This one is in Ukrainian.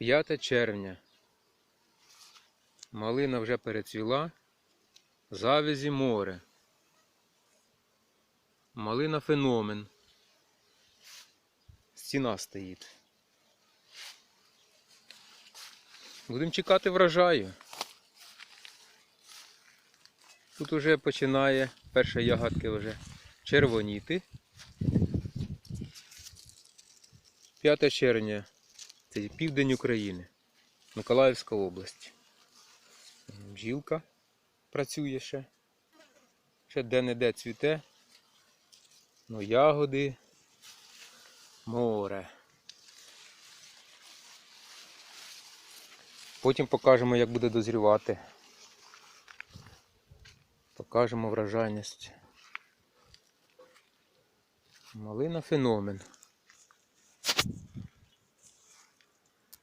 5 червня. Малина вже перецвіла. Завязі море. Малина феномен. Стіна стоїть. Будемо чекати врожаю. Тут вже починає перша ягодка вже червоніти. 5 червня. Це південь України. Миколаївська область. Бджілка працює ще. Ще де-не-де цвіте. Ну, ягоди. Море. Потім покажемо, як буде дозрівати. Покажемо вражайність. Малина феномен.